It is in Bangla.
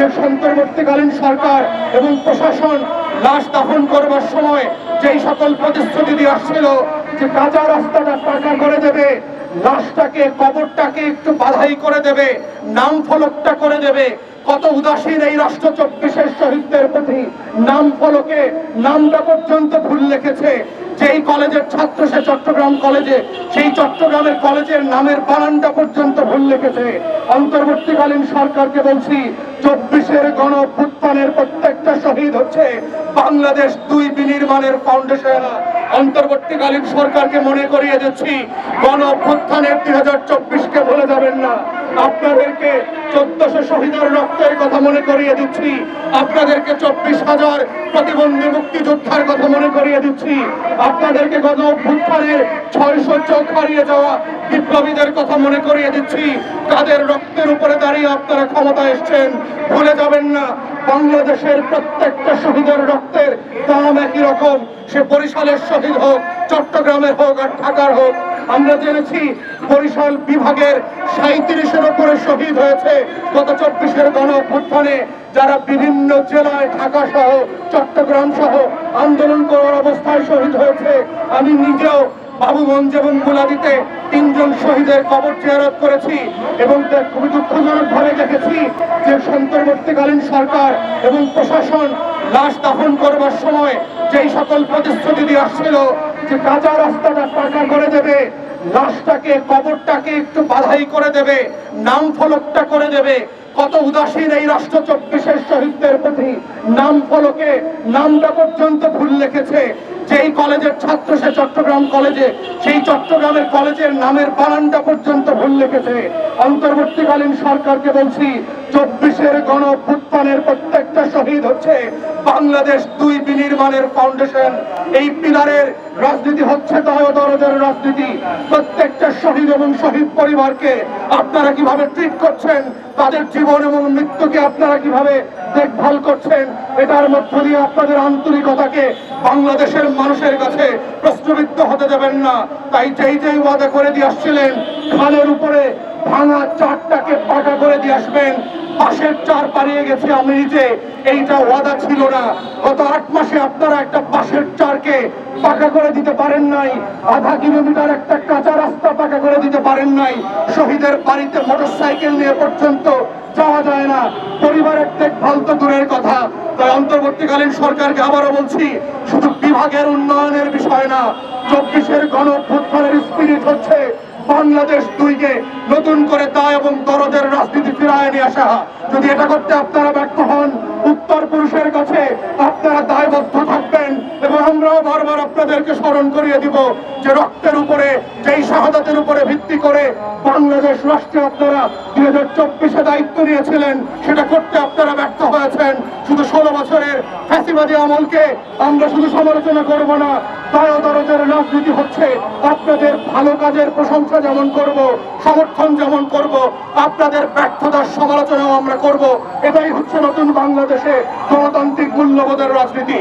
যে অন্তর্বর্তীকালীন সরকার এবং প্রশাসন লাশ দাফন করবার সময় যেই সকল প্রতিশ্রুতি দিয়ে আসছিল যে কাঁচা রাস্তাটা পাকা করে দেবে, লাশটাকে, কবরটাকে একটু বাধাই করে দেবে, নাম ফলকটা করে দেবে, কত উদাসীন এই রাষ্ট্র চব্বিশের শহীদদের প্রতি নাম ফলকে, নামটা পর্যন্ত কলেজের ছাত্র সে চট্টগ্রাম কলেজে, সেই চট্টগ্রামের কলেজের নামের বানানটা পর্যন্ত ভুল লিখেছে। অন্তর্বর্তীকালীন সরকারকে বলছি, চব্বিশের গণ অভ্যুত্থানের প্রত্যেকটা শহীদ হচ্ছে বাংলাদেশ দুই বিনির্মাণের ফাউন্ডেশন অন্তর্বর্তীকালীন সরকারকে মনে করিয়ে দিচ্ছি, গণ অভ্যুত্থানের দুই হাজার চব্বিশকে ভুলে যাবেন না আপনাদেরকে চোদ্দশো শহীদের রক্তের কথা মনে করিয়ে দিচ্ছি। আপনাদেরকে চব্বিশ হাজার প্রতিবন্ধী মুক্তিযোদ্ধার কথা মনে করিয়ে দিচ্ছি। আপনাদেরকে গত অভ্যুত্থানের ছয়শো চোখ হারিয়ে যাওয়া বিপ্লবীদের কথা মনে করিয়ে দিচ্ছি। তাদের রক্তের উপরে দাঁড়িয়ে আপনারা ক্ষমতা এসছেন, ভুলে যাবেন না। বাংলাদেশের প্রত্যেকটা শহীদের রক্তের দাম একই রকম। সে বরিশালের শহীদ হোক, চট্টগ্রামের হোক আর ঢাকার হোক আমরা জেনেছি বরিশাল বিভাগের সাঁত্রিশের উপরে শহীদ হয়েছে গত চব্বিশের গণ অভ্যুত্থানে যারা বিভিন্ন জেলায়, ঢাকা সহ, চট্টগ্রাম সহ আন্দোলন করার অবস্থায় শহীদ হয়েছে। আমি নিজেও বাবুগঞ্জ এবং মুলাদিতে তিনজন শহীদের কবর জিয়ারত করেছি এবং খুবই দুঃখজনক ভাবে দেখেছি যে অন্তর্বর্তীকালীন সরকার এবং প্রশাসন লাশ দাফন করবার সময় যেই সকল প্রতিশ্রুতি দিয়ে আসছিল যে কাঁচা রাস্তাটা পাকা করে দেবে, লাশটাকে, কবরটাকে একটু বাধাই করে দেবে নাম ফলকটা করে দেবে। কত উদাসীন এই রাষ্ট্র চব্বিশের শহীদদের প্রতি নাম ফলকে নামটা পর্যন্ত ভুল লিখেছে। যেই কলেজের ছাত্র সে চট্টগ্রাম কলেজে, সেই চট্টগ্রামের কলেজের নামের বানানটা পর্যন্ত ভুল লিখেছে। অন্তর্বর্তীকালীন সরকারকে বলছি চব্বিশের গণ অভ্যুত্থানের প্রত্যেকটা শহীদ হচ্ছে বাংলাদেশ দুই বিনির্মাণের ফাউন্ডেশন। এই পিলারের রাজনীতি হচ্ছে দরদের রাজনীতি। প্রত্যেকটা শহীদ এবং শহীদ পরিবারকে আপনারা কীভাবে ট্রিট করছেন, তাদের জীবন এবং মৃত্যুকে আপনারা কীভাবে দেখভাল করছেন, এটার মধ্য দিয়ে আপনাদের আন্তরিকতাকে বাংলাদেশের মানুষের কাছে প্রশ্নবিদ্ধ হতে দেবেন না। তাই যেই যেই ওয়াদা করে দিয়ে আসছিলেন, খালের উপরে ভাঙা চারটাকে পাকা করে দিয়ে আসবেন। পাশের চার পাড়িয়ে গেছে আমি এইটা ওয়াদা ছিল না। গত আট মাসে আপনারা একটা পাশের চারকে পাকা করে দিতে পারেন নাই। আধা কিলোমিটার একটা কাঁচা রাস্তা পাকা করে দিতে পারেন নাই। শহীদের বাড়িতে মোটর সাইকেল নিয়ে পর্যন্ত যাওয়া যায় না। পরিবারের দেখভাল তো দূরের কথা। তাই অন্তর্বর্তীকালীন সরকারকে আবারও বলছি, শুধু বিভাগের উন্নয়নের বিষয় না, চব্বিশের গণ স্পিরিট হচ্ছে বাংলাদেশ নতুন করে দায় এবং দরদের রাজনীতি ফিরায় নিয়ে আসা। যদি এটা করতে আপনারা স্মরণ করিয়ে দিব যে রক্তের উপরে, যেই শাহাদাতের উপরে ভিত্তি করে বাংলাদেশ রাষ্ট্রে আপনারা দুই হাজার চব্বিশে দায়িত্ব নিয়েছিলেন, সেটা করতে আপনারা ব্যর্থ হয়েছেন। শুধু ষোলো বছরের ফ্যাসিবাদী আমলকে আমরা শুধু সমালোচনা করব না, দায় দরদের রাজনীতি হচ্ছে আপনাদের ভালো কাজের প্রশংসা যেমন করব, সমর্থন যেমন করব, আপনাদের ব্যর্থতার সমালোচনাও আমরা করব। এটাই হচ্ছে নতুন বাংলাদেশে গণতান্ত্রিক মূল্যবোধের রাজনীতি।